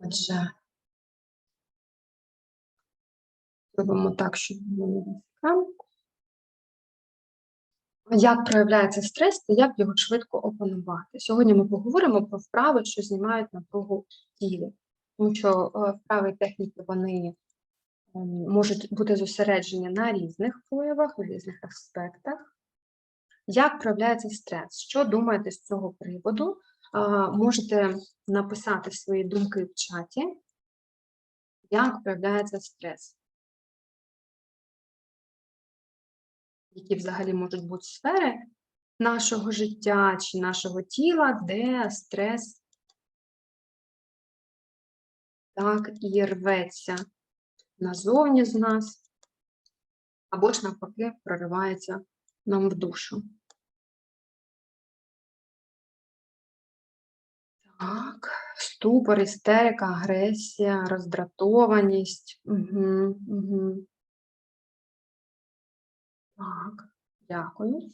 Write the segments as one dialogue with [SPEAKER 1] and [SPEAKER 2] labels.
[SPEAKER 1] Отже, робимо так, щоб. Як проявляється стрес та як його швидко опанувати? Сьогодні ми поговоримо про вправи, що знімають напругу в тому що е, вправи і техніки вони ем, можуть бути зосереджені на різних впливах, на різних аспектах. Як проявляється стрес? Що думаєте з цього приводу? Можете написати свої думки в чаті. Як проявляється стрес? Які взагалі можуть бути сфери нашого життя чи нашого тіла, де стрес так і рветься назовні з нас, або ж навпаки проривається нам в душу. Так, ступор, істерика, агресія, роздратованість. Угу, угу. Так, дякую.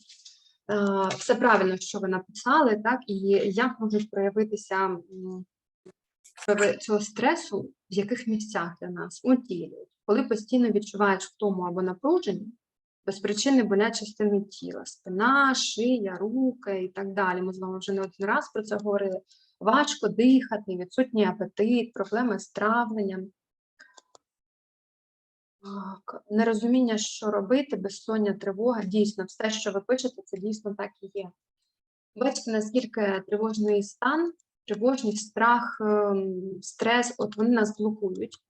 [SPEAKER 1] Е, Все правильно, що ви написали, так, і як можуть проявитися цього стресу, в яких місцях для нас у тілі. Коли постійно відчуваєш втому або напруження, без причини болять частини тіла, спина, шия, руки і так далі. Ми з вами вже не один раз про це говорили. Важко дихати, відсутній апетит, проблеми з травленням. Так, нерозуміння, що робити, безсоння, тривога. Дійсно, все, що ви пишете, це дійсно так і є. Бачите, наскільки тривожний стан, тривожність, страх, ем, стрес, от вони нас блокують,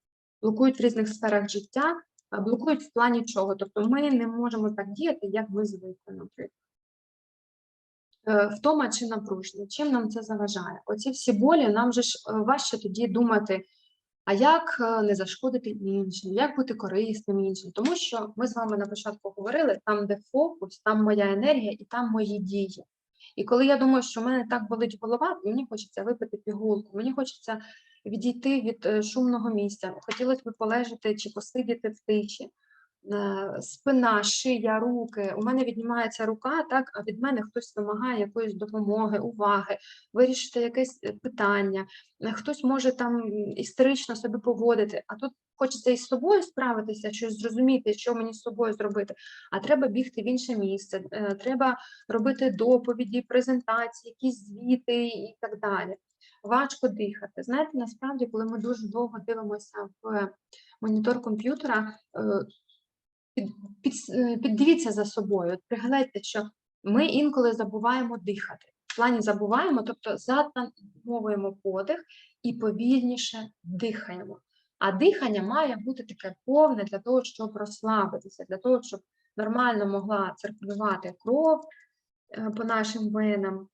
[SPEAKER 1] блокують в різних сферах життя, блокують в плані чого. Тобто ми не можемо так діяти, як ми звикли, наприклад. Е, Втома чи напруження, чим нам це заважає? Оці всі болі, нам же ж е, важче тоді думати, а як е, не зашкодити іншим, як бути корисним іншим. Тому що ми з вами на початку говорили, там, де фокус, там моя енергія і там мої дії. І коли я думаю, що в мене так болить голова, мені хочеться випити пігулку, мені хочеться відійти від е, шумного місця, хотілося б полежати чи посидіти в тиші. Е, Спина, шия, руки. У мене віднімається рука, так, а від мене хтось вимагає якоїсь допомоги, уваги, вирішити якесь е, питання. Хтось може там істерично себе поводити, а тут хочеться із собою справитися, щось зрозуміти, що мені з собою зробити. А треба бігти в інше місце, треба робити доповіді, презентації, якісь звіти і так далі. Важко дихати. Знаєте, насправді, коли ми дуже довго дивимося в монітор комп'ютера, е, під, під, е, піддивіться за собою, от пригледьте, що ми інколи забуваємо дихати. В плані забуваємо, тобто затамовуємо подих і повільніше дихаємо. А дихання має бути таке повне для того, щоб розслабитися, для того, щоб нормально могла циркулювати кров е, по нашим венам,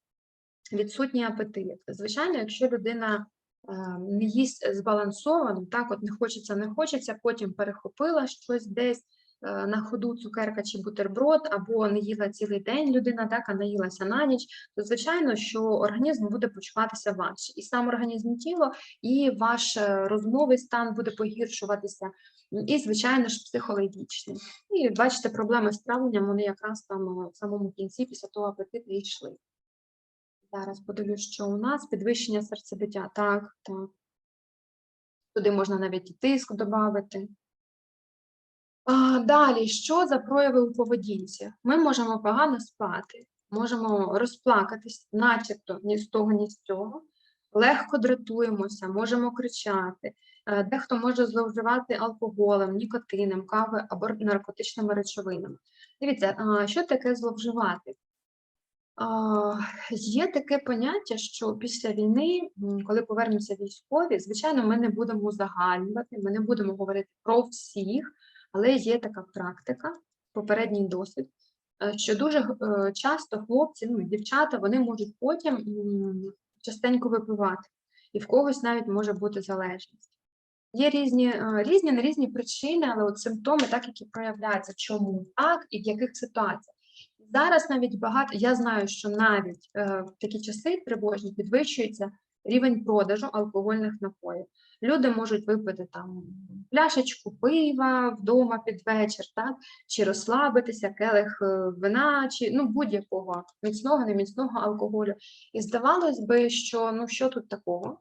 [SPEAKER 1] відсутній апетит. Звичайно, якщо людина е, не їсть збалансовано, так от не хочеться, не хочеться, потім перехопила щось десь е, на ходу цукерка чи бутерброд, або не їла цілий день людина, так, а наїлася на ніч, то звичайно, що організм буде почуватися важче. І сам організм тіло, і ваш е, розмовий стан буде погіршуватися, і, звичайно ж, психологічний. І бачите, проблеми з травленням, вони якраз там в самому кінці, після того апетиту йшли. Зараз подивлюсь, що у нас підвищення серцебиття. Так, так. Туди можна навіть і тиск додати. Далі, що за прояви у поведінці? Ми можемо погано спати, можемо розплакатись, начебто ні з того, ні з цього. Легко дратуємося, можемо кричати. Е, Дехто може зловживати алкоголем, нікотином, кавою або наркотичними речовинами. Дивіться, що таке зловживати? Є таке поняття, що після війни, коли повернуться військові, звичайно, ми не будемо узагальнювати, ми не будемо говорити про всіх, але є така практика, попередній досвід, е, що дуже е, часто хлопці, ну, дівчата, вони можуть потім частенько випивати, і в когось навіть може бути залежність. Є різні, е, різні різні причини, але от симптоми, так які проявляються, чому так і в яких ситуаціях. Зараз навіть багато, я знаю, що навіть е, в такі часи тривожні підвищується рівень продажу алкогольних напоїв. Люди можуть випити там пляшечку пива вдома під вечір, так? чи розслабитися, келих е, вина, чи ну, будь-якого міцного, неміцного алкоголю. І здавалось би, що ну що тут такого?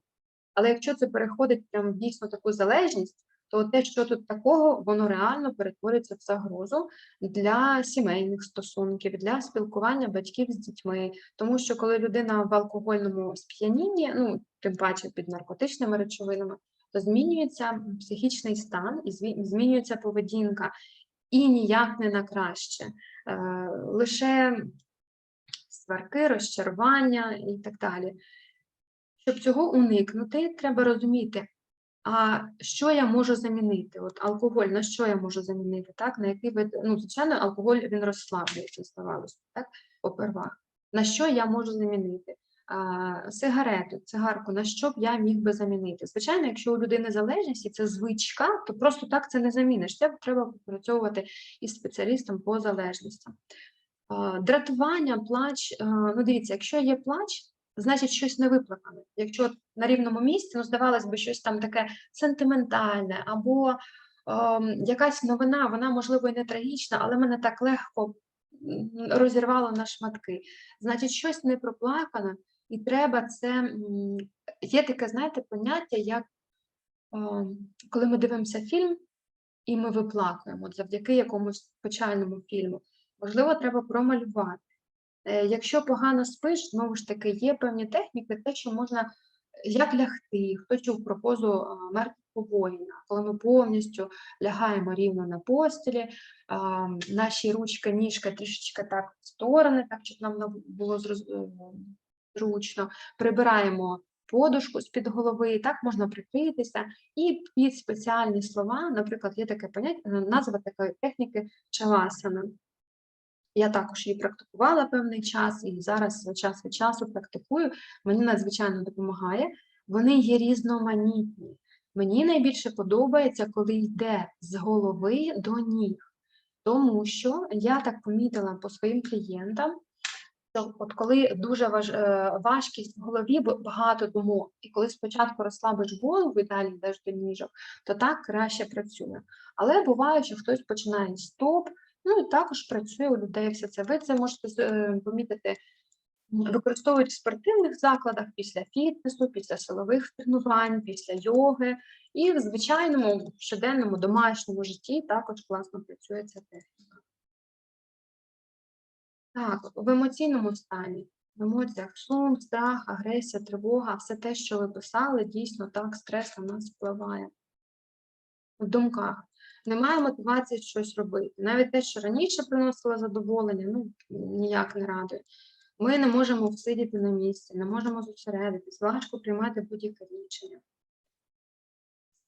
[SPEAKER 1] Але якщо це переходить прям дійсно таку залежність, то те, що тут такого, воно реально перетворюється в загрозу для сімейних стосунків, для спілкування батьків з дітьми. Тому що коли людина в алкогольному сп'янінні, ну тим паче під наркотичними речовинами, то змінюється психічний стан і змінюється поведінка, і ніяк не на краще. Е, лише сварки, розчарування і так далі. Щоб цього уникнути, треба розуміти, а що я можу замінити? От алкоголь, на що я можу замінити? Так? На який вид, ну, звичайно, алкоголь він розслаблює, це здавалося, так? Попервах. На що я можу замінити? А, сигарету, цигарку, на що б я міг би замінити? Звичайно, якщо у людини залежність і це звичка, то просто так це не заміниш. Це треба попрацьовувати із спеціалістом по залежностям. Дратування, плач. Ну, дивіться, якщо є плач, значить щось не виплакане. Якщо на рівному місці, ну, здавалось би, щось там таке сентиментальне, або ем, якась новина, вона, можливо, і не трагічна, але мене так легко розірвало на шматки. Значить, щось не проплакане, і треба це. Є таке, знаєте, поняття, як ем, коли ми дивимося фільм, і ми виплакуємо завдяки якомусь печальному фільму. Можливо, треба промалювати. Е, Якщо погано спиш, знову ж таки, є певні техніки, те, що можна як лягти, хто чув про позу мертвого воїна, коли ми повністю лягаємо рівно на постілі, наші ручка, ніжка трішечки так в сторони, так щоб нам було е, зручно, прибираємо подушку з-під голови, так можна прикритися, і під спеціальні слова, наприклад, є таке поняття, назва такої техніки чавасана. Я також її практикувала певний час і зараз час від часу практикую. Мені надзвичайно допомагає. Вони є різноманітні. Мені найбільше подобається, коли йде з голови до ніг, тому що я так помітила по своїм клієнтам, що от коли дуже важ, е, важкість в голові, багато думок, і коли спочатку розслабиш голову і далі йдеш до ніжок, то так краще працює. Але буває, що хтось починає з стоп, ну і також працює у людей все це. Ви це можете е, помітити, використовують в спортивних закладах після фітнесу, після силових тренувань, після йоги. І в звичайному щоденному домашньому житті також класно працює ця техніка. Так, в емоційному стані, в емоціях сум, страх, агресія, тривога, все те, що ви писали, дійсно так, стрес на нас впливає. В думках. Немає мотивації щось робити. Навіть те, що раніше приносило задоволення, ну ніяк не радує. Ми не можемо всидіти на місці, не можемо зосередитись, важко приймати будь-яке рішення.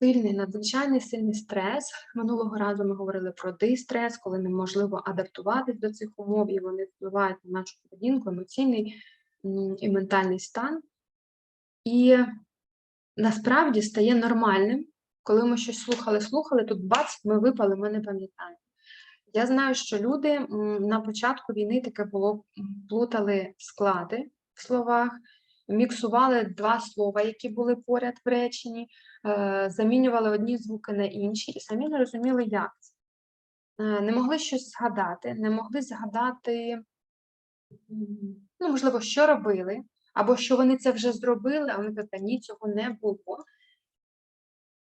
[SPEAKER 1] Сильний, надзвичайний сильний стрес. Минулого разу ми говорили про дистрес, коли неможливо адаптуватись до цих умов, і вони впливають на нашу поведінку, емоційний і ментальний стан. І насправді стає нормальним, коли ми щось слухали, слухали, тут бац, ми випали, ми не пам'ятаємо. Я знаю, що люди на початку війни таке було, плутали склади в словах, міксували два слова, які були поряд в реченні, е, замінювали одні звуки на інші, і самі не розуміли, як це. Е, Не могли щось згадати, не могли згадати, ну, можливо, що робили, або що вони це вже зробили, а вони кажуть, ні, цього не було.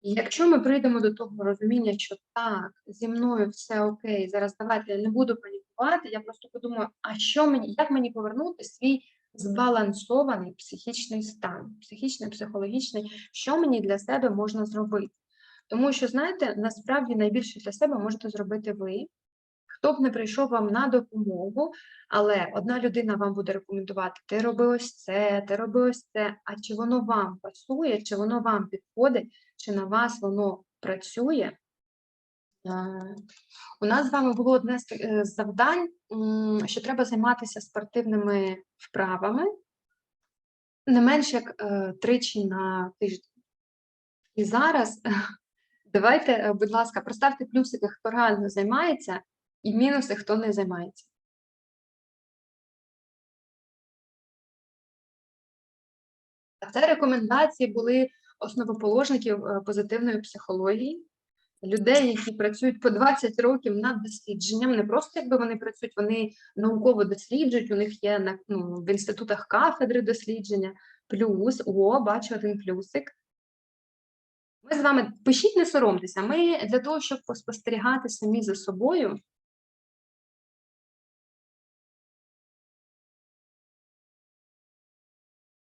[SPEAKER 1] І якщо ми прийдемо до того розуміння, що так, зі мною все окей, зараз давайте я не буду панікувати, я просто подумаю, а що мені, як мені повернути свій збалансований психічний стан, психічний, психологічний, що мені для себе можна зробити? Тому що, знаєте, насправді найбільше для себе можете зробити ви. Хто б не прийшов вам на допомогу, але одна людина вам буде рекомендувати: ти роби ось це, ти роби ось це. А чи воно вам пасує, чи воно вам підходить, чи на вас воно працює? Е, У нас з вами було одне з е, завдань, що треба займатися спортивними вправами не менше як е, тричі на тиждень. І зараз давайте, будь ласка, проставте плюсики, хто реально займається, і мінуси, хто не займається. А Це рекомендації були основоположників е, позитивної психології, людей, які працюють по 20 років над дослідженням, не просто якби вони працюють, вони науково досліджують, у них є на, ну, в інститутах кафедри дослідження, плюс, о, бачу один плюсик. Ми з вами пишіть, не соромтеся. Ми для того, щоб поспостерігати самі за собою.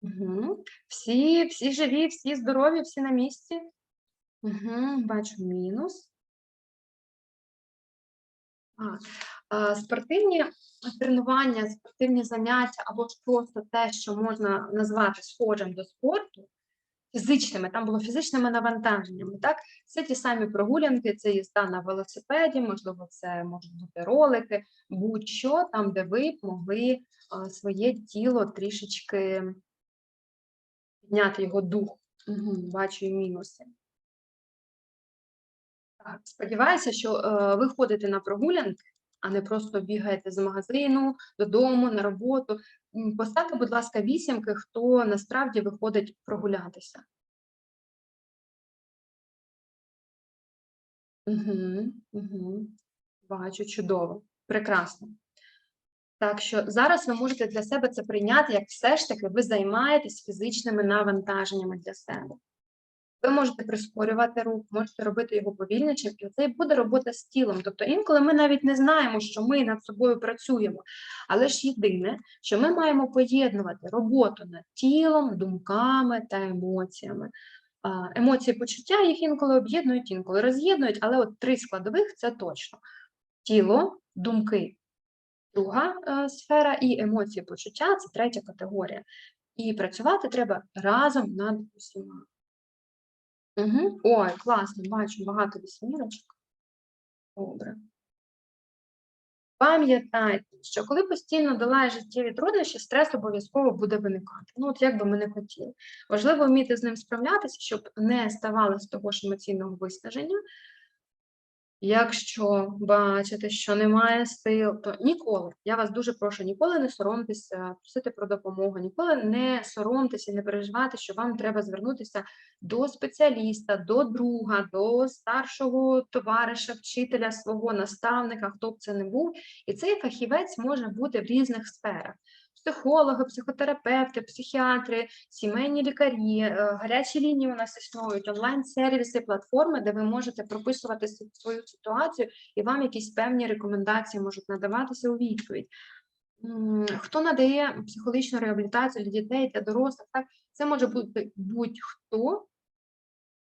[SPEAKER 1] Угу. Всі, всі живі, всі здорові, всі на місці. Угу. Бачу мінус. А, а, спортивні тренування, спортивні заняття або ж просто те, що можна назвати схожим до спорту, фізичними, там було фізичними навантаженнями. Так, це ті самі прогулянки, це їзда на велосипеді, можливо, це можуть бути ролики, будь-що там, де ви могли а, своє тіло трішечки підняти його дух. Угу, бачу і мінуси. Так, сподіваюся, що е, ви ходите на прогулянки, а не просто бігаєте з магазину додому, на роботу. Поставте, будь ласка, вісімки, хто насправді виходить прогулятися. Угу, угу. Бачу, чудово, прекрасно. Так що зараз ви можете для себе це прийняти, як все ж таки ви займаєтесь фізичними навантаженнями для себе. Ви можете прискорювати рух, можете робити його повільнішим, і це і буде робота з тілом. Тобто інколи ми навіть не знаємо, що ми над собою працюємо. Але ж єдине, що ми маємо поєднувати роботу над тілом, думками та емоціями. Емоції, почуття їх інколи об'єднують, інколи роз'єднують, але от три складових це точно: тіло, думки. Друга е, сфера і емоції, почуття це третя категорія. І працювати треба разом над усіма. Угу. Ой, класно, бачу багато вісьмірочок. Добре. Пам'ятайте, що коли постійно долає життєві труднощі, стрес обов'язково буде виникати. Ну, от як би ми не хотіли. Важливо вміти з ним справлятися, щоб не ставало з того ж емоційного виснаження. Якщо бачите, що немає сил, то ніколи, я вас дуже прошу, ніколи не соромтеся, просити про допомогу, ніколи не соромтеся, не переживайте, що вам треба звернутися до спеціаліста, до друга, до старшого товариша, вчителя, свого наставника, хто б це не був. І цей фахівець може бути в різних сферах. Психологи, психотерапевти, психіатри, сімейні лікарі, е, гарячі лінії у нас існують, онлайн-сервіси, платформи, де ви можете прописувати свою ситуацію, і вам якісь певні рекомендації можуть надаватися у відповідь. Хто надає психологічну реабілітацію для дітей, для дорослих, так? Це може бути будь-хто,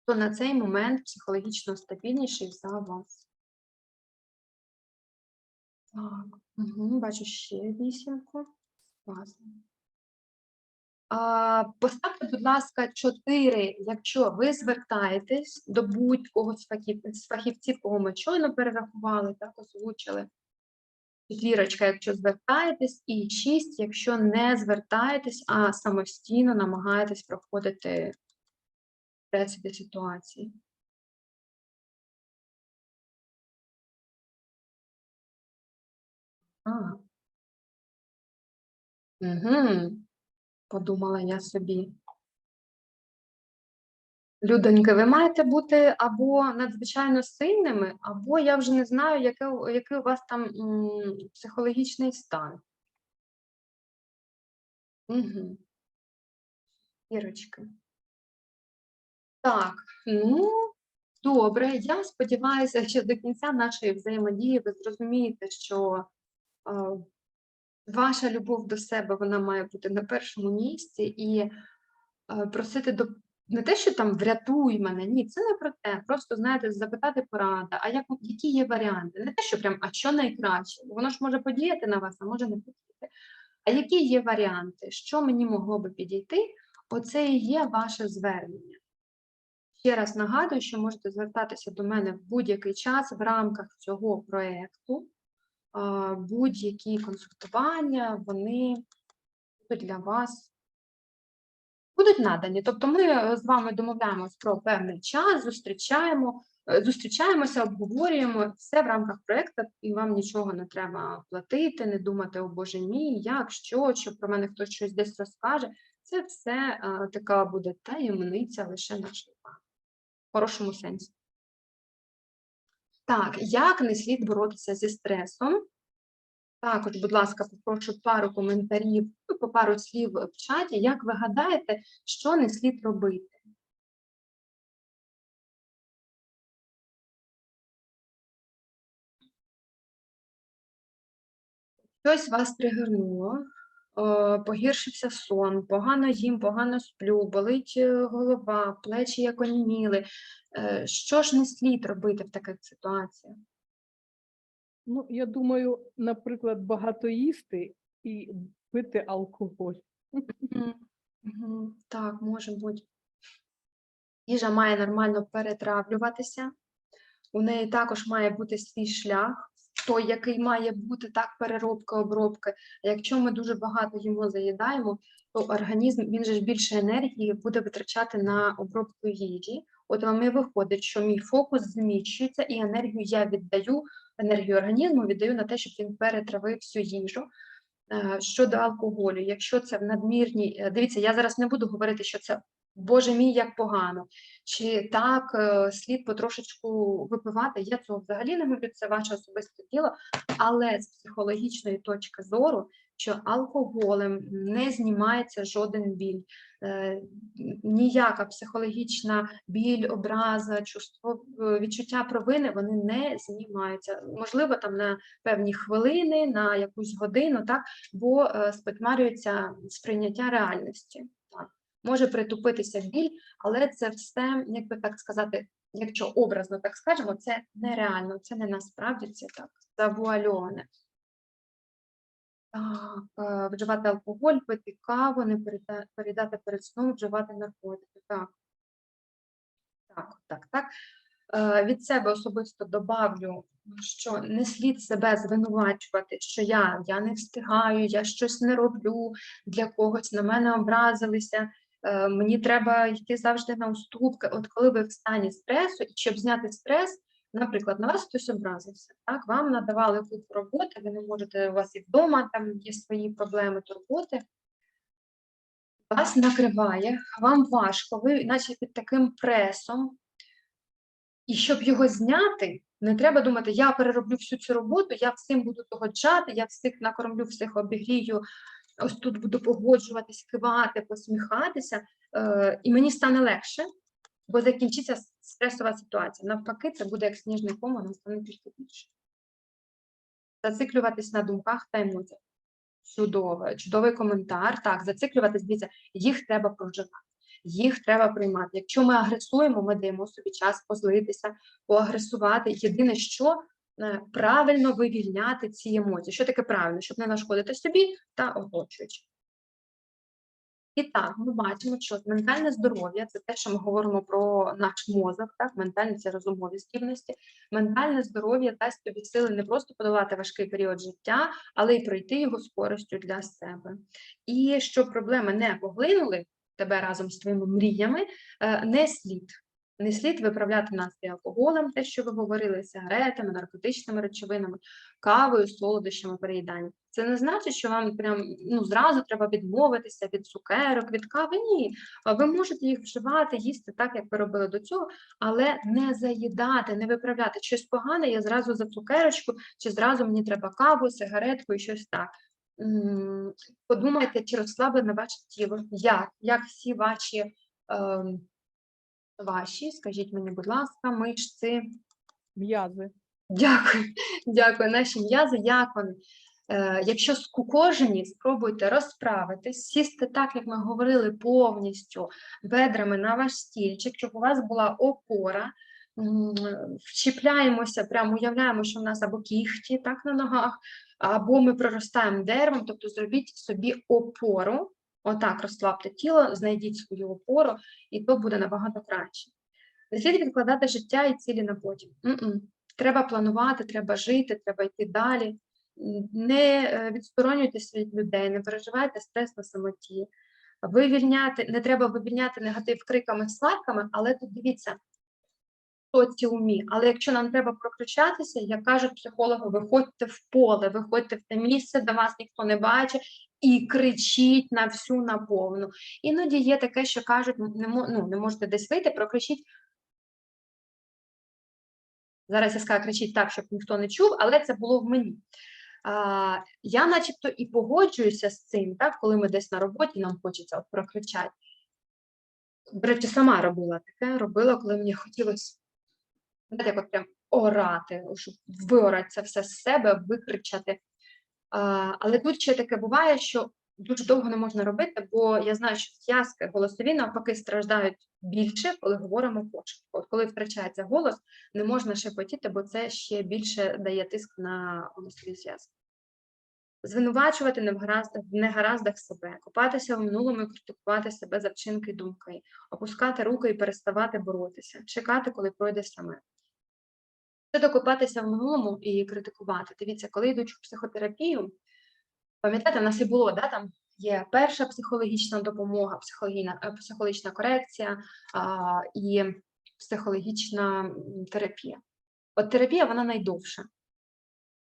[SPEAKER 1] хто на цей момент психологічно стабільніший за вас. Так, угу, бачу ще вісімку. Класно. А, Поставте, будь ласка, 4, якщо ви звертаєтесь до будь-кого з фахів, з фахівців, кого ми щойно перерахували, так озвучили. Четвірочка, якщо звертаєтесь, і 6, якщо не звертаєтесь, а самостійно намагаєтесь проходити стресові ситуації. А. Угу. Подумала я собі. Людоньки, ви маєте бути або надзвичайно сильними, або я вже не знаю, яке, який у вас там психологічний стан. Угу. Ірочки. Так, ну, добре. Я сподіваюся, що до кінця нашої взаємодії ви зрозумієте, що е, ваша любов до себе вона має бути на першому місці і е, просити до не те, що там врятуй мене, ні, це не про те. Просто знаєте, запитати порада, а як які є варіанти? Не те, що прям, а що найкраще? Воно ж може подіяти на вас, а може не подіяти. А які є варіанти? Що мені могло би підійти? Оце і є ваше звернення. Ще раз нагадую, що можете звертатися до мене в будь-який час в рамках цього проєкту. Будь-які консультування, вони для вас будуть надані. Тобто ми е, з вами домовляємось про певний час, зустрічаємо, е, зустрічаємося, обговорюємо все в рамках проєкту, і вам нічого не треба платити, не думати, о Боже мій, як, що, що про мене хтось щось десь розкаже. Це все а, така буде таємниця лише нашої. В хорошому сенсі. Так, як не слід боротися зі стресом? Також, будь ласка, попрошу пару коментарів, ну, по пару слів в чаті. Як ви гадаєте, що не слід робити? Щось вас тригернуло, е, погіршився сон, погано їм, погано сплю, болить е, голова, плечі як оніміли. Е, Що ж не слід робити в таких ситуаціях?
[SPEAKER 2] Ну, я думаю, наприклад, багато їсти і пити алкоголь.
[SPEAKER 1] Так, може бути. Їжа має нормально перетравлюватися. У неї також має бути свій шлях, той, який має бути так, переробка, обробка. А якщо ми дуже багато їмо заїдаємо, то організм він же ж більше енергії буде витрачати на обробку їжі. От вам і виходить, що мій фокус зміщується, і енергію я віддаю, енергію організму віддаю на те, щоб він перетравив всю їжу. Е, Щодо алкоголю, якщо це в надмірній, е, дивіться, я зараз не буду говорити, що це Боже мій, як погано, чи так е, слід потрошечку випивати. Я цього взагалі не говорю, це ваше особисте діло, але з психологічної точки зору, що алкоголем не знімається жоден біль, е, ніяка психологічна біль, образа, чувство, е, відчуття провини вони не знімаються. Можливо, там на певні хвилини, на якусь годину, так, бо спотмарюється сприйняття реальності. Може притупитися біль, але це все, як би так сказати, якщо образно так скажемо, це нереально, це не насправді це так завуальоване. Так, е, вживати алкоголь, пити каву, не переда- передати перед сном, вживати наркотики. Так, так, так, так. Е, Від себе особисто добавлю, що не слід себе звинувачувати, що я, я не встигаю, я щось не роблю, для когось на мене образилися, мені треба йти завжди на уступки. От коли ви в стані стресу, і щоб зняти стрес, наприклад, на вас хтось образився, так, вам надавали купу роботи, ви не можете, у вас і вдома там є свої проблеми, турботи. Вас накриває, вам важко, ви наче під таким пресом, і щоб його зняти, не треба думати, я перероблю всю цю роботу, я всім буду догоджати, я всіх накормлю, всіх обігрію, ось тут буду погоджуватись, кивати, посміхатися, е, і мені стане легше, бо закінчиться стресова ситуація. Навпаки, це буде як сніжний ком, вона стане тільки більше. Зациклюватись на думках та емоціях. Чудово, чудовий коментар. Так, зациклюватись, дивіться, їх треба проживати, їх треба приймати. Якщо ми агресуємо, ми даємо собі час позлитися, поагресувати. Єдине, що правильно вивільняти ці емоції. Що таке правильно? Щоб не нашкодити собі та оточуючим. І так, ми бачимо, що ментальне здоров'я це те, що ми говоримо про наш мозок, так, ментальні це розумові здібності. Ментальне здоров'я дасть тобі сили не просто подолати важкий період життя, але й пройти його з користю для себе. І щоб проблеми не поглинули тебе разом з твоїми мріями, е, не слід. Не слід виправляти настрій алкоголем, те, що ви говорили, сигаретами, наркотичними речовинами, кавою, солодощами, переїданням. Це не значить, що вам прям ну зразу треба відмовитися від цукерок, від кави. Ні, ви можете їх вживати, їсти так, як ви робили до цього, але не заїдати, не виправляти щось погане. Я зразу за цукерочку, чи зразу мені треба каву, сигаретку і щось так. Подумайте, чи розслаблене ваше тіло, як, як всі ваші. ем, Ваші, скажіть мені, будь ласка, мишці.
[SPEAKER 2] М'язи.
[SPEAKER 1] Дякую, дякую. Наші м'язи, як вони? Е, якщо скукожені, спробуйте розправитись, сісти так, як ми говорили, повністю бедрами на ваш стільчик, щоб у вас була опора. Вчіпляємося, прямо уявляємо, що в нас або кіхті так на ногах, або ми проростаємо деревом, тобто зробіть собі опору. Отак розслабте тіло, знайдіть свою опору, і то буде набагато краще. Не слід відкладати життя і цілі на потім. М-м. Треба планувати, треба жити, треба йти далі. Не е, відсторонюйтеся від людей, не переживайте стрес на самоті. Вивільняти, не треба вивільняти негатив криками, сварками, але тут дивіться, хто ці умі. Але якщо нам треба прокричатися, як кажуть психологи, виходьте в поле, виходьте в те місце, де вас ніхто не бачить, і кричіть на всю наповну. Іноді є таке, що кажуть, не, ну, не можете десь вийти, прокричіть. Зараз я скажу, кричіть так, щоб ніхто не чув, але це було в мені. А, я начебто і погоджуюся з цим, так, коли ми десь на роботі, нам хочеться от прокричати. До речі, сама робила таке, робила, коли мені хотілося знаєте, як от прям орати, щоб виорати це все з себе, викричати. Але тут ще таке буває, що дуже довго не можна робити, бо я знаю, що зв'язки голосові навпаки страждають більше, коли говоримо. От коли втрачається голос, не можна шепотіти, бо це ще більше дає тиск на голосові зв'язки. Звинувачувати не в гараздах, в негараздах себе, копатися в минулому і критикувати себе за вчинки й думки, опускати руки і переставати боротися, чекати, коли пройде саме. Це докопатися в минулому і критикувати. Дивіться, коли йдуть в психотерапію, пам'ятаєте, в нас і було, да, там є перша психологічна допомога, психологічна, е, психологічна корекція а, і психологічна терапія. От терапія вона найдовша.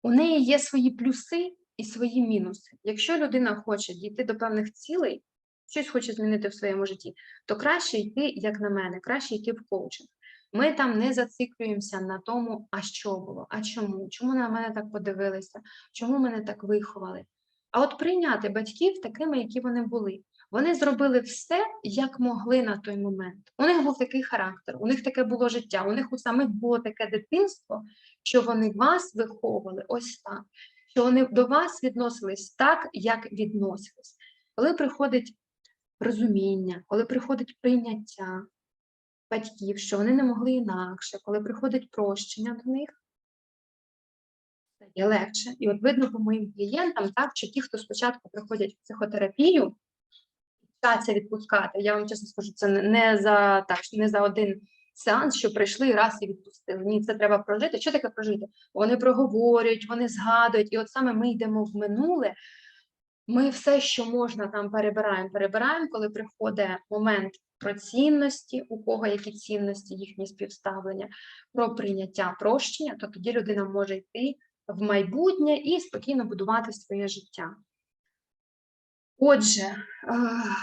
[SPEAKER 1] У неї є свої плюси і свої мінуси. Якщо людина хоче дійти до певних цілей, щось хоче змінити в своєму житті, то краще йти, як на мене, краще йти в коучинг. Ми там не зациклюємося на тому, а що було, а чому, чому на мене так подивилися, чому мене так виховали. А от прийняти батьків такими, які вони були. Вони зробили все, як могли на той момент. У них був такий характер, у них таке було життя, у них у самих було таке дитинство, що вони вас виховували ось так, що вони до вас відносились так, як відносились. Коли приходить розуміння, коли приходить прийняття батьків, що вони не могли інакше, коли приходить прощення до них, стає легше. І от видно по моїм клієнтам, так, що ті, хто спочатку приходять в психотерапію, вчаться відпускати. Я вам чесно скажу, це не- за так, не за один сеанс, що прийшли раз і відпустили. Ні, це треба прожити. Що таке прожити? Вони проговорюють, вони згадують, і от саме ми йдемо в минуле. Ми все, що можна там перебираємо, перебираємо, коли приходить момент про цінності, у кого які цінності, їхні співставлення, про прийняття прощення, то тоді людина може йти в майбутнє і спокійно будувати своє життя. Отже, е,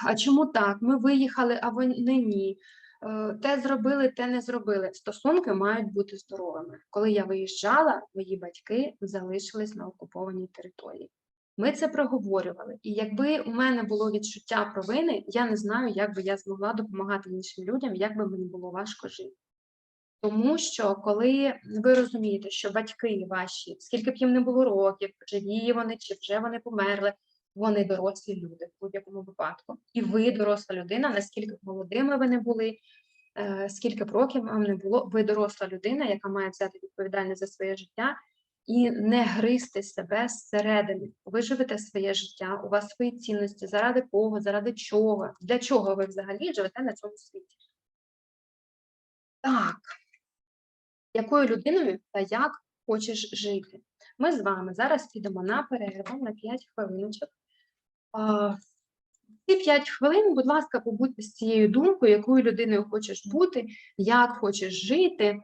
[SPEAKER 1] а чому так? Ми виїхали, а вони ні. Е, Те зробили, те не зробили. Стосунки мають бути здоровими. Коли я виїжджала, мої батьки залишились на окупованій території. Ми це проговорювали. І якби у мене було відчуття провини, я не знаю, як би я змогла допомагати іншим людям, як би мені було важко жити. Тому що коли ви розумієте, що батьки ваші, скільки б їм не було років, живі вони чи вже вони померли, вони дорослі люди в будь-якому випадку. І ви доросла людина, наскільки молодими ви не були, е, скільки б років вам не було, ви доросла людина, яка має взяти відповідальність за своє життя і не гризти себе зсередини. Ви живете своє життя, у вас свої цінності, заради кого, заради чого, для чого ви взагалі живете на цьому світі. Так, якою людиною та як хочеш жити? Ми з вами зараз підемо на перерву на 5 хвилиночок. Ці 5 хвилин, будь ласка, побудьте з цією думкою, якою людиною хочеш бути, як хочеш жити.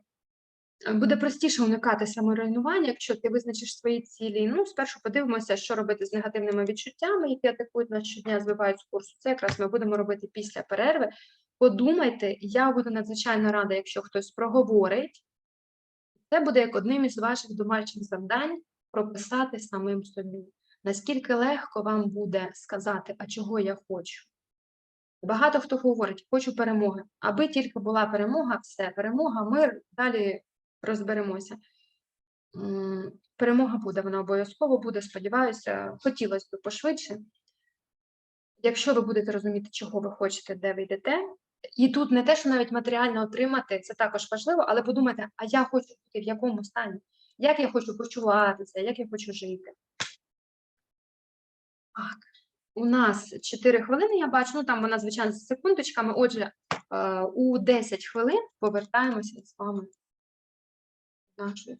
[SPEAKER 1] Буде простіше уникати саморуйнування, якщо ти визначиш свої цілі. Ну, спершу подивимося, що робити з негативними відчуттями, які атакують нас щодня, збивають з курсу. Це якраз ми будемо робити після перерви. Подумайте, я буду надзвичайно рада, якщо хтось проговорить. Це буде як одним із ваших домашніх завдань прописати самим собі, наскільки легко вам буде сказати, а чого я хочу. Багато хто говорить, хочу перемоги. Аби тільки була перемога, все, перемога, мир, далі розберемося. Перемога буде, вона обов'язково буде, сподіваюся, хотілося б пошвидше. Якщо ви будете розуміти, чого ви хочете, де ви йдете, і тут не те, що навіть матеріально отримати, це також важливо, але подумайте, а я хочу бути в якому стані? Як я хочу почуватися, як я хочу жити? Так, у нас 4 хвилини, я бачу, ну там вона, звичайно, з секундочками. Отже, е, у 10 хвилин повертаємося з вами до нашої